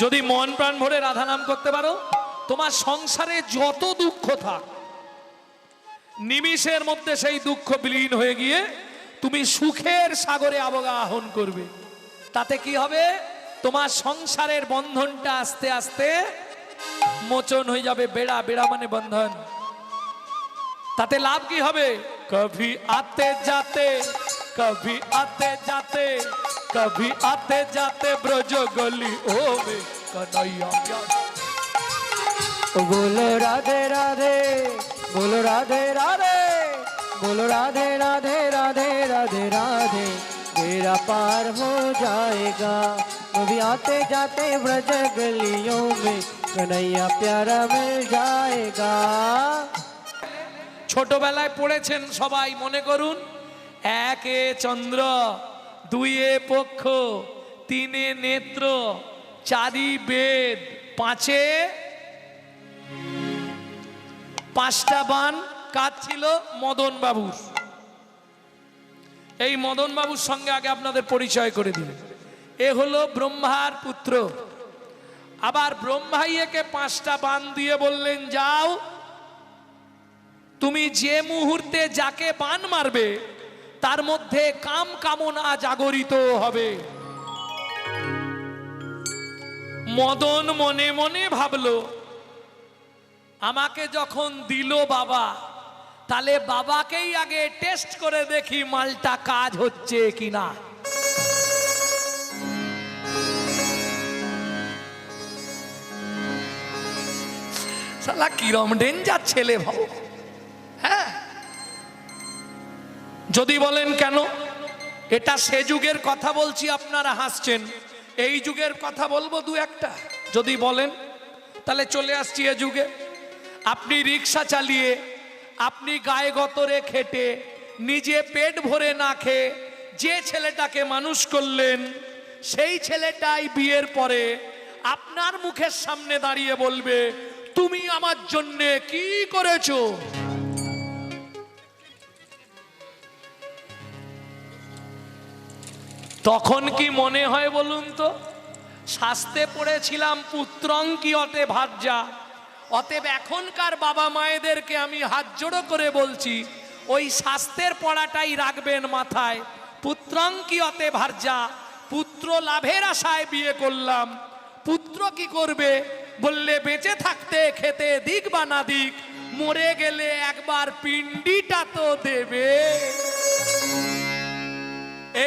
যদি মন প্রাণ ভরে রাধা নাম করতে পারো, তোমার সংসারে যত দুঃখ থাক, নিমিষের মধ্যে সেই দুঃখ বিলীন হয়ে গিয়ে তুমি সুখের সাগরে অবগাহন করবে। তাতে কি হবে? তোমার সংসারের বন্ধনটা আস্তে আস্তে মোচন হয়ে যাবে, বেড়া বেড়া মানে বন্ধন। তাতে লাভ কি হবে? কভি আতে যাতে, কভি আতে যাতে। কভি আতে যাতে ব্রজ গলি হবে কনৈয়া প্যার। बोलो राधे राधे बोलो राधे राधे बोलो राधे राधे राधे राधे राधे मेरा पार हो जाएगा कभी आते जाते ब्रज गलियों में कन्हैया प्यारा मिल जाएगा ছোটবেলায় পড়েছেন সবাই মনে করুন একে চন্দ্র দুইয়ে পক্ষ, তিনে নেত্র, চারি বেদ, পাঁচে পাঁচটা বান, কাজ ছিল মদন বাবুর। এই মদন বাবুর সঙ্গে আগে আপনাদের পরিচয় করে দিলেন এ হলো ব্রহ্মার পুত্র। আবার ব্রহ্মাই একে পাঁচটা বান দিয়ে বললেন, যাও, তুমি যে মুহূর্তে যাকে বান মারবে তার মধ্যে কাম কামনা জাগরিত হবে। মদন মনে মনে ভাবলো, আমাকে যখন দিল বাবা, তাহলে বাবাকেই আগে টেস্ট করে দেখি মালটা কাজ হচ্ছে কিনা। শালা কিরম ডেঞ্জার ছেলে ভাবো। যদি বলেন কেন? এটা সে যুগের কথা বলছি, আপনারা হাসছেন। এই যুগের কথা বলব দু একটা। যদি বলেন, তাহলে চলে আসছি এ যুগে। আপনি রিক্সা চালিয়ে, আপনি গায়ে গতরে খেটে, নিজে পেট ভরে না খেয়ে, যে ছেলেটাকে মানুষ করলেন, সেই ছেলেটাই বিয়ের পরে আপনার মুখের সামনে দাঁড়িয়ে বলবে, তুমি আমার জন্যে কি করেছ? তখন কি মনে হয় বলুন তো? শাস্তে পড়েছিলাম পুত্রং কি অতে ভাজ্যা। অতএব এখনকার বাবা মায়েদেরকে আমি হাত জোড়ো করে বলছি, ওই শাস্তের পড়াটাই রাখবেন মাথায়। পুত্রং কি অতে ভার্যা পুত্র লাভের আশায় বিয়ে করলাম। পুত্র কি করবে? বললে, বেঁচে থাকতে খেতে দিক বা না দিক, মরে গেলে একবার পিণ্ডিটা তো দেবে।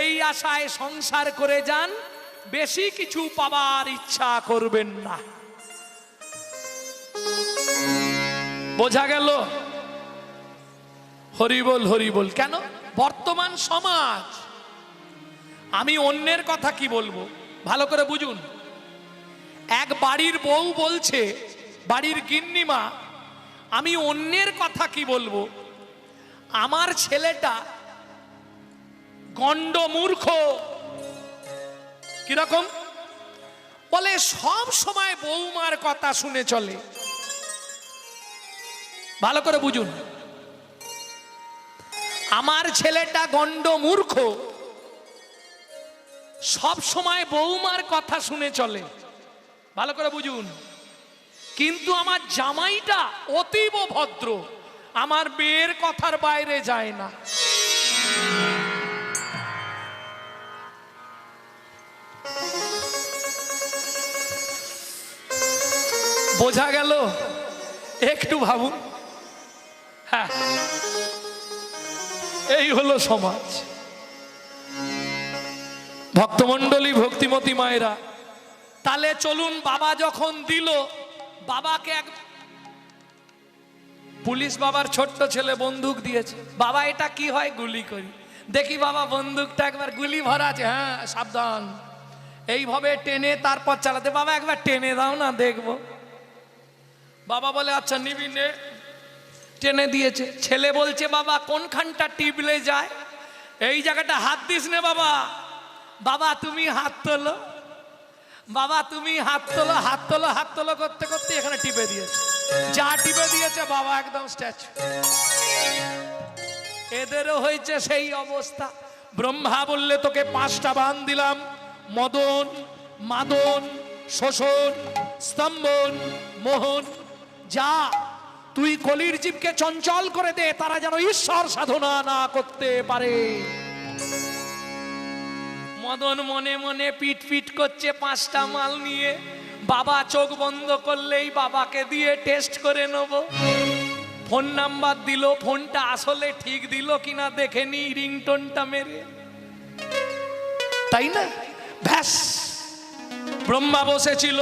এই আশায় সংসার করে যান, বেশি কিছু পাবার ইচ্ছা করবেন না। বোঝা গেল? হরিবল হরিবল। কেন? বর্তমান সমাজ। আমি অন্যের কথা কি বলব? ভালো করে বুঝুন। এক বাড়ির বউ বলছে, বাড়ির গিন্নিমা, আমি অন্যের কথা কি বলব? আমার ছেলেটা গণ্ড মূর্খ। কীরকম? বলে, সব সময় বৌমার কথা শুনে চলে। ভালো করে বুঝুন। আমার ছেলেটা গণ্ড মূর্খ। সব সময় বৌমার কথা শুনে চলে। ভালো করে বুঝুন। কিন্তু আমার জামাইটা অতীব ভদ্র। আমার মেয়ের কথার বাইরে যায় না। বোঝা গেল? একটু ভাবুন। হ্যাঁ। এই হলো সমাজ। ভক্তমণ্ডলী, ভক্তিমতী মায়েরা তাহলে চলুন বাবা যখন দিল, বাবাকে এক পুলিশ বাবার ছোট্ট ছেলে বন্দুক দিয়েছে। বাবা, এটা কি হয় গুলি করি? দেখি বাবা, বন্দুকটা একবার গুলি ভরা আছে। হ্যাঁ সাবধান। এইভাবে টেনে তারপর চালাতে। বাবা, একবার টেনে দাও না, দেখব। বাবা বলে আচ্ছা নিবি নে। টেনে দিয়েছে। ছেলে বলছে, বাবা, কোনখানটা টিপলে যায়? এই জায়গাটা হাত দিস নে বাবা। বাবা, তুমি হাত তোলো। বাবা, তুমি হাত তোলো হাত তোলো হাত তোলো করতে করতে এখানে টিপে দিয়েছে। যা টিপে দিয়েছে, বাবা একদম স্ট্যাচু। এদেরও হয়েছে সেই অবস্থা। ব্রহ্মা বললে, তোকে পাঁচটা বান দিলাম। মদন, মাদন, শোষণ, স্তম্ভন, মোহন। যা তুই কলির জীবকে চঞ্চল করে দে তারা যেন ঈশ্বর সাধনা না করতে পারে। মদন মনে মনে পিট পিট করছে পাঁচটা মাল নিয়ে। বাবা চোখ বন্ধ করলেই বাবাকে দিয়ে টেস্ট করে নেব। ফোন নাম্বার দিল ফোনটা আসলে ঠিক দিল কিনা দেখে নি রিংটোনটা মেরে। তাই না? ব্যাস। ব্রহ্মা বসেছিল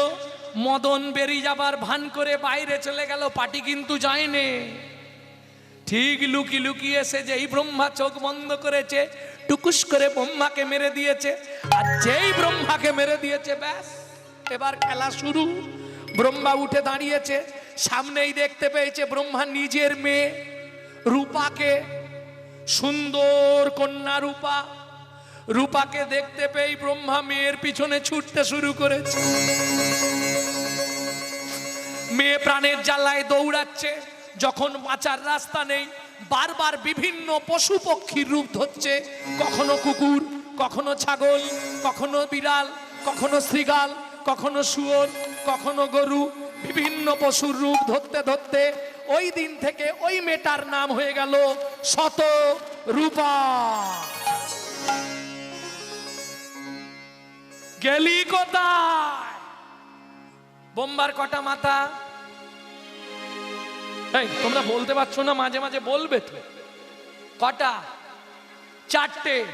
মদন বেরিয়ে যাবার ভান করে বাইরে চলে গেল, পাটি কিন্তু যায়নি। ঠিক লুকি লুকিয়ে এসে যেই ব্রহ্মা চোখ বন্ধ করেছে, টুকুস করে ব্রহ্মাকে মেরে দিয়েছে, আর যেই ব্রহ্মাকে মেরে দিয়েছে, ব্যাস, এবার খেলা শুরু। ব্রহ্মা উঠে দাঁড়িয়েছে, সামনেই দেখতে পেয়েছে ব্রহ্মা নিজের মেয়ে রূপাকে। সুন্দর কন্যা রূপা রূপাকে দেখতে পেয়ে ব্রহ্মা মেয়ের পিছনে ছুটতে শুরু করেছে। মেয়ে প্রাণের জ্বালায় দৌড়াচ্ছে, যখন বাঁচার রাস্তা নেই, বারবার বিভিন্ন পশু পক্ষীর রূপ ধরছে। কখনো কুকুর, কখনো ছাগল, কখনো বিড়াল, কখনো শ্রীগাল কখনো শুয়োর, কখনো গরু, বিভিন্ন পশুর রূপ ধরতে ধরতে ওই দিন থেকে ওই মেয়েটার নাম হয়ে গেল শত রূপা। গেলি কোথায়? বোম্বার কটা মাথা? এই, তোমরা বলতে পারছ না, মাঝে মাঝে বলবে তো। কটা? চারটে।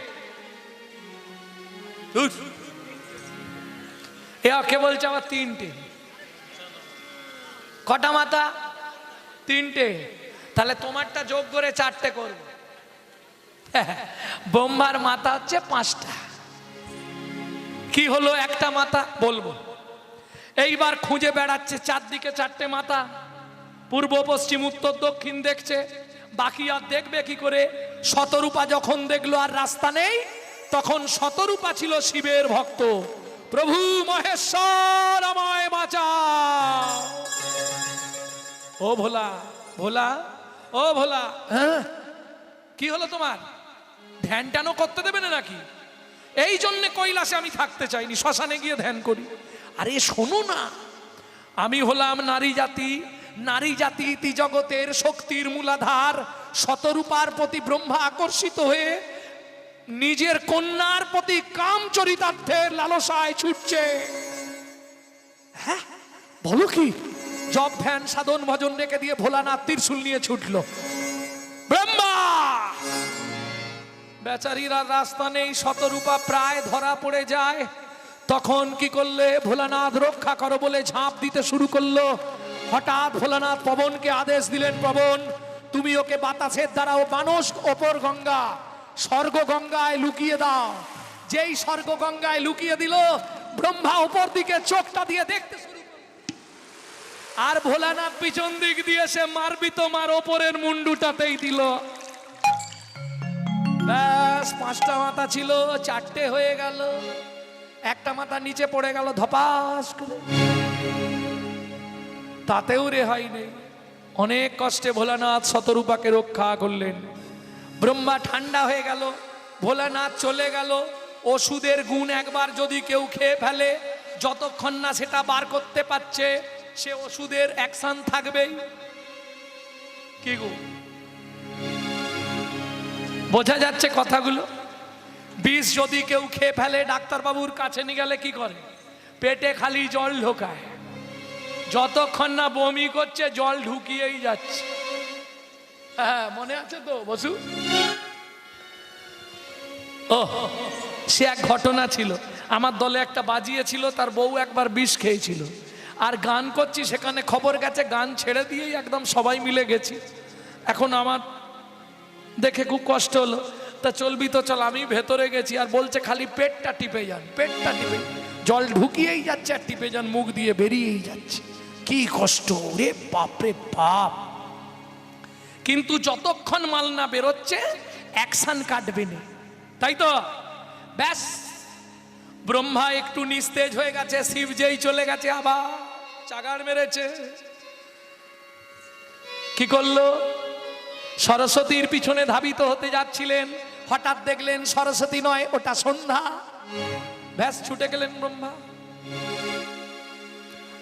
কে বলছে আবার তিনটে। কটা মাথা? তিনটে। তাহলে তোমারটা যোগ করে চারটে করবে। বোম্বার মাথা হচ্ছে পাঁচটা। কি হলো? একটা মাথা বলব। এইবার খুঁজে বেড়াচ্ছে চারদিকে চারটে মাথা। পূর্ব পশ্চিম উত্তর দক্ষিণ দেখছে। বাকি আর দেখবে কি করে? শতরূপা যখন দেখল আর রাস্তা নেই তখন শতরূপা ছিল শিবের ভক্ত। প্রভু মহেশ্বর আমায় বাঁচাও। ও ভোলা ভোলা ও ভোলা। হ্যাঁ? কি হলো তোমার? ধ্যান ট্যানও করতে দেবে না নাকি? এই জন্য কৈলাসে আমি থাকতে চাইনি, শ্মশানে গিয়ে ধ্যান করি। আরে শোনো না, আমি হলাম নারী জাতি নারী জাতি ইতি জগতের শক্তির মূলাধার। শতরূপার প্রতি ব্রহ্মা আকর্ষিত হয়ে নিজের কন্যার প্রতি কাম চরিতার্থের লালসায় ছুটছে। হ্যাঁ বলো কি? জব ধ্যান, সাধন, ভজন রেখে দিয়ে ভোলানাথ ত্রিশুল নিয়ে ছুটলো। ব্রহ্মা বেচারিরা রাস্তা নেই, শতরূপা প্রায় ধরা পড়ে যায়। তখন কি করলে? ভোলানাথ রক্ষা করো বলে ঝাঁপ দিতে শুরু করল। হঠাৎ ভোলানাথ পবনকে আদেশ দিলেন, পবন, তুমি ওকে বাতাসের দ্বারা ও মানুষ ওপর গঙ্গা স্বর্গ গঙ্গায় লুকিয়ে দাও। যেই স্বর্গ গঙ্গায় লুকিয়ে দিল, ব্রহ্মা উপর দিকে চোখটা দিয়ে দেখতে শুরু। আর ভোলানাথ পিছন দিক দিয়ে সে মারবি তোমার ওপরের মুন্ডুটাতেই দিল। ব্যাস পাঁচটা মাথা ছিল, চারটে হয়ে গেল। একটা মাথা নিচে পড়ে গেল, ধপাস করে। তাতেও রেহাই নেই। অনেক কষ্টে ভোলানাথ শতরূপাকে রক্ষা করলেন। ব্রহ্মা ঠান্ডা হয়ে গেল, ভোলানাথ চলে গেল। ওষুধের গুণ একবার যদি কেউ খেয়ে ফেলে, যতক্ষণ না সেটা বার করতে পারছে, সে ওষুধের অ্যাকশন থাকবেই। কি গো? বোঝা যাচ্ছে কথাগুলো? বিষ যদি কেউ খেয়ে ফেলে, ডাক্তারবাবুর কাছে নিয়ে গেলে কি করে? পেটে খালি জল ঢোকায়। যতক্ষণ না বমি করছে, জল ঢুকিয়েই যাচ্ছে। হ্যাঁ মনে আছে তো, বসু? ও সে এক ঘটনা ছিল। আমার দলে একটা বাজিয়েছিল, তার বউ একবার বিষ খেয়েছিল। আর গান করছি, সেখানে খবর গেছে, গান ছেড়ে দিয়েই একদম সবাই মিলে গেছি। এখন আমার দেখে খুব কষ্ট হলো। তা চলবি তো চল, আমি ভেতরে গেছি। আর বলছে খালি পেটটা টিপে যান, পেটটা টিপে জল ঢুকিয়েই যাচ্ছে আর টিপে যান, মুখ দিয়ে বেরিয়েই যাচ্ছে। কি কষ্ট রে বাপরে বাপ। কিন্তু যতক্ষণ মাল না বেরোচ্ছে, অ্যাকশন কাটবে না। তাই তো? ব্যাস, ব্রহ্মা একটু নিস্তেজ হয়ে গেছে, শিব যেই চলে গেছে, আবার চাগার মেরেছে। কি করল? সরস্বতীর পিছনে ধাবিত হতে যাচ্ছিলেন। হঠাৎ দেখলেন সরস্বতী নয়, ওটা সন্ধ্যা। ব্যাস, ছুটে গেলেন ব্রহ্মা।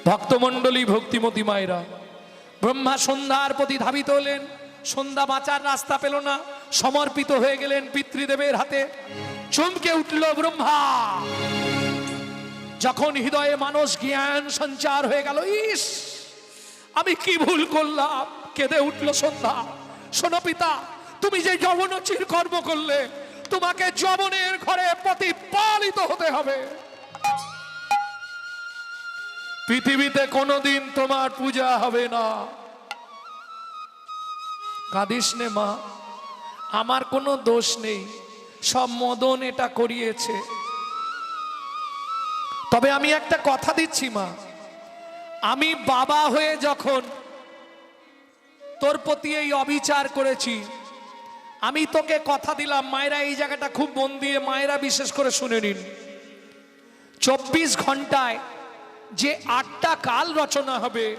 ভক্তমণ্ডলী, ভক্তিমতী মায়েরা, ব্রহ্মা সন্ধ্যার প্রতি ধাবিত হলেন। সন্ধ্যা বাঁচার রাস্তা পেল না, সমর্পিত হয়ে গেলেন পিতৃদেবের হাতে। চমকে উঠল ব্রহ্মা। যখন হৃদয়ে মানুষ জ্ঞান সঞ্চার হয়ে গেল, ইস, আমি কি ভুল করলাম? কেঁদে উঠল সন্ধ্যা। শোনো পিতা, তুমি যে যবনচির কর্ম করলে, তোমাকে যবনের ঘরে প্রতিপালিত হতে হবে। পৃথিবীতে কোনোদিন তোমার পূজা হবে না। কাঁদিস নে মা, আমার কোনো দোষ নেই, সব মদন এটা করিয়েছে। তবে আমি একটা কথা দিচ্ছি মা, আমি বাবা হয়ে যখন তোর প্রতি এই অবিচার করেছি। আমি তোকে কথা দিলাম, মায়েরা এই জায়গাটা খুব মন দিয়ে মায়েরা বিশেষ করে শুনে নিন। চব্বিশ ঘন্টায় যে আটটা কাল রচনা হবে,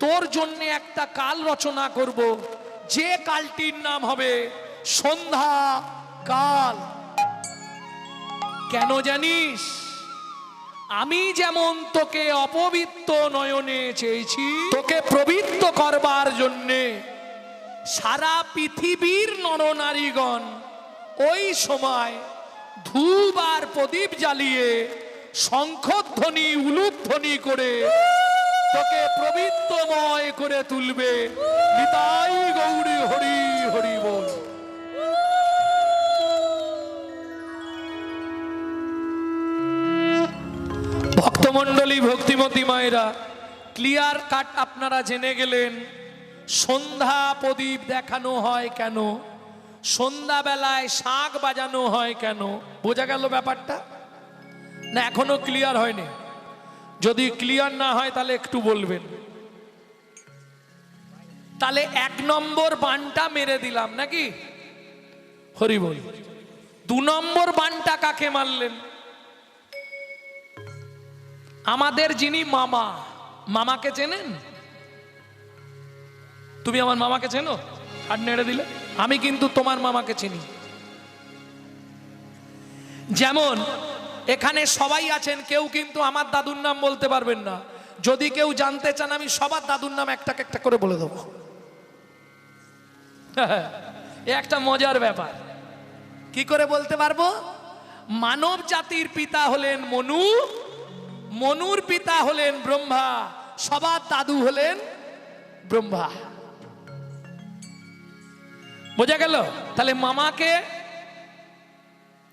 তোর জন্য একটা কাল রচনা করব। যে কালটির নাম হবে সন্ধ্যা কাল। কেন জানিস? আমি যেমন তোকে অপবিত্র নয়নে চেয়েছি তোকে প্রবৃত্ত করবার জন্যে সারা পৃথিবীর নরনারীগণ ওই সময় ধূপ আর প্রদীপ জ্বালিয়ে শঙ্খধ্বনি উলুধ্বনি করে তোকে প্রবৃত্তময় করে তুলবে। নিতাই গৌরী হরি হরি ভক্তমণ্ডলী, ভক্তিমতী মায়েরা ক্লিয়ার কাট আপনারা জেনে গেলেন, সন্ধ্যা প্রদীপ দেখানো হয় কেন? সন্ধ্যাবেলায় শাঁখ বাজানো হয় কেন? বোঝা গেল ব্যাপারটা? না, এখনও ক্লিয়ার হয়নি। যদি ক্লিয়ার না হয়, তাহলে একটু বলবেন। তাহলে এক নম্বর বানটা মেরে দিলাম, নাকি? হরি বল। দু নম্বর বানটা কাকে মারলেন? আমাদের যিনি মামা, মামাকে চেনেন? তুমি আমার মামাকে চেনো? আর নেড়ে দিলে? আমি কিন্তু তোমার মামাকে চিনি। যেমন, এখানে সবাই আছেন, কেউ কিন্তু আমার দাদুর নাম বলতে পারবেন না। যদি কেউ জানতে চান, আমি সবার দাদুর নাম একটা একটা করে বলে দেবো। এ একটা মজার ব্যাপার। কি করে বলতে পারব? মানব জাতির পিতা হলেন মনু মনুর পিতা হলেন ব্রহ্মা, সবার দাদু হলেন ব্রহ্মা। বোঝা গেল? তাহলে মামাকে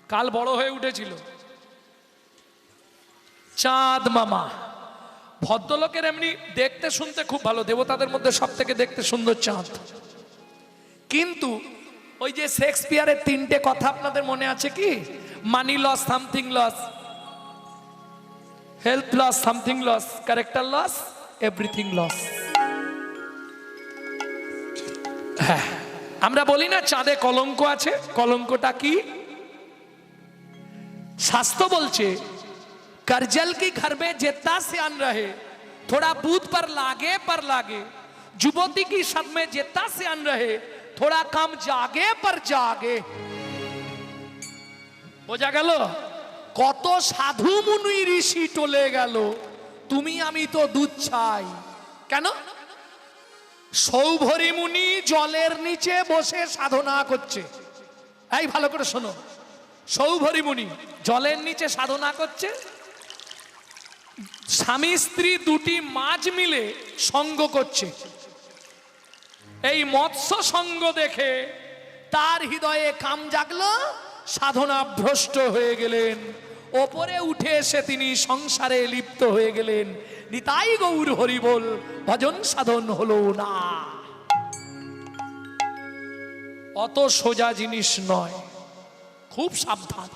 কাল বড় হয়ে উঠেছিল। চাঁদ মামা। ভদ্রলোকের এমনি দেখতে শুনতে খুব ভালো, দেবতাদের মধ্যে সব থেকে দেখতে সুন্দর চাঁদ। কিন্তু ওই যে শেক্সপিয়ারের তিনটে কথা আপনাদের মনে আছে কি? Money loss, something loss. health loss something loss character loss everything loss হ্যাঁ আমরা বলি না চাঁদে কলঙ্ক আছে কলঙ্কটা কি শাস্ত্র বলছে करजल की घर में जितना सियान रहे थोड़ा बूथ पर लागे पर लागे जुबोती की सब में जितना सियान रहे थोड़ा कम जागे पर जागे বোঝা গেল কত সাধু মুনি ঋষি টলে গেল, তুমি আমি তো দুধ চাই। কেন? সৌভরি মুনি জলের নিচে বসে সাধনা করছে। এই ভালো করে শোনো। সৌভরি মুনি জলের নিচে সাধনা করছে। স্বামী স্ত্রী দুটি মাছ মিলে সঙ্গ করছে। এই মৎস্য সঙ্গ দেখে তার হৃদয়ে কাম জাগলো, সাধনা ভ্রষ্ট হয়ে গেলেন। ওপরে উঠে এসে তিনি সংসারে লিপ্ত হয়ে গেলেন। নিতাই গৌর হরিবল ভজন সাধন হলো না। অত সোজা জিনিস নয়, খুব সাবধান।